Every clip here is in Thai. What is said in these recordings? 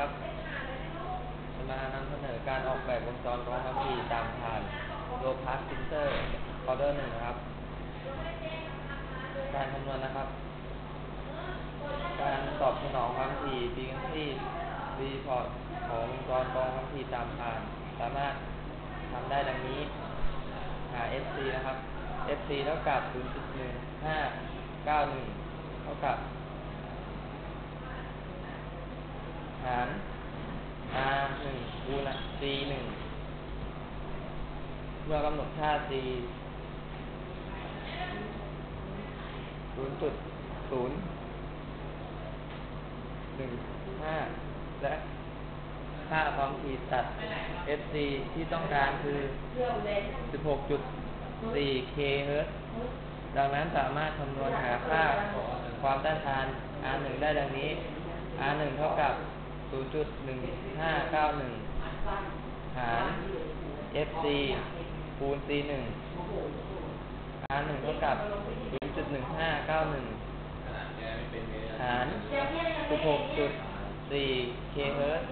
ครับจะมานำเสนอการออกแบบวงจรกรองทัพพีตามผ่านโลพาสพินเตอร์ออเดอร์หนึ่งครับ การคำนวณนะครับ การตอบสนองความถี่ฟีกันที่รีพอร์ตของวงจรกรองความถี่ตามผ่าน สามารถทำได้ดังนี้หา FC นะครับ FC เท่ากับ0.1591เท่ากับ หาร R 1คูณ C 1เมื่อกำหนดค่า C 0.0 1 5และค่าความถี่ตัด FC ที่ต้องการคือ 16.4 k Hz ดังนั้นสามารถคำนวณหาค่าความต้านทาน R1 ได้ดังนี้ R1 เท่ากับ ศูนย์จุดหนึ่งห้าเก้าหนึ่งหาร FC คูณ C หนึ่งหารหนึ่งเท่ากับศูนย์จุดหนึ่งห้าเก้าหนึ่งหารสิบหกจุดสี่เคเฮิร์ต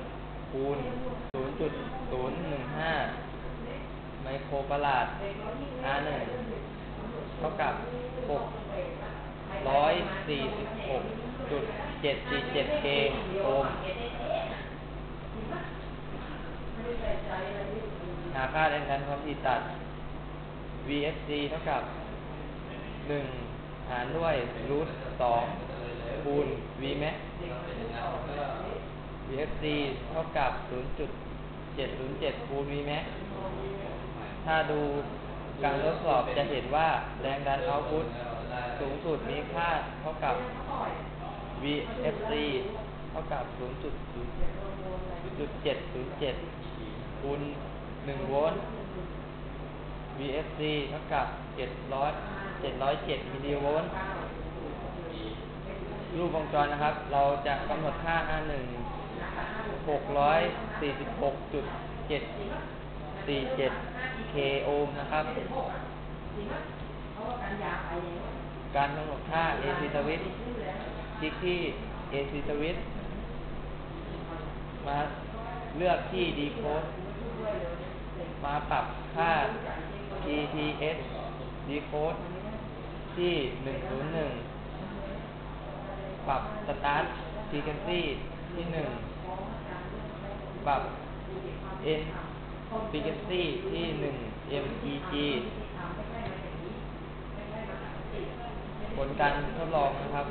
คูณศูนย์จุดศูนย์หนึ่งห้าไมโครปฟาราด R หนึ่งเท่ากับหกร้อยสี่สิบหกจุดเจ็ดสี่เจ็ดเคโอห์ม หาค่าแรงดันความถี่ตัด VFC เท่ากับ1หารด้วยรูท2คูณ Vmax VFC เท่ากับ 0.707 คูณ Vmax ถ้าดูการทดสอบจะเห็นว่าแรงดันเอาพุตสูงสุดมีค่าเท่ากับ VFC เท่ากับ 0.707 คูณ หนึ่งโวลต์ VFC เท่ากับเจ็ดร้อยเจ็ดร้อยเจ็ดมิลลิโวลต์รูปวงจรนะครับ เราจะกำหนดค่า R หนึ่งหกร้อยสี่สิบหกจุดเจ็ดสี่เจ็ด k โอห์มนะครับ การกำหนดค่า AC สวิตคลิกที่ AC สวิตมา เลือกที่ Decode มาปรับค่า TTS Decode ที่ 101 ปรับ Start Frequency ที่ 1 ปรับ N Frequency ที่ 1 MEG ผลการทดลองนะครับ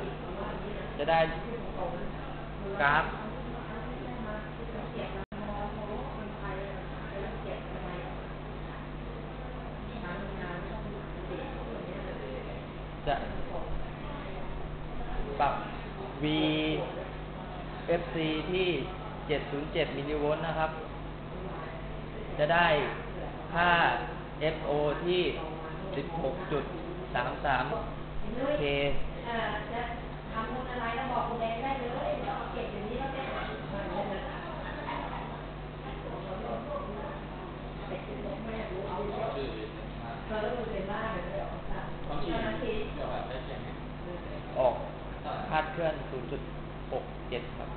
จะได้กราฟ จะปรับ VFC ที่ 707 มิลลิโวลต์นะครับ จะได้ค่า FO ที่ 16.33 K ออกคาดเคลื่อน0.67ครับนะเก็ ออกคาดเคลื่อน 0.67 ครับ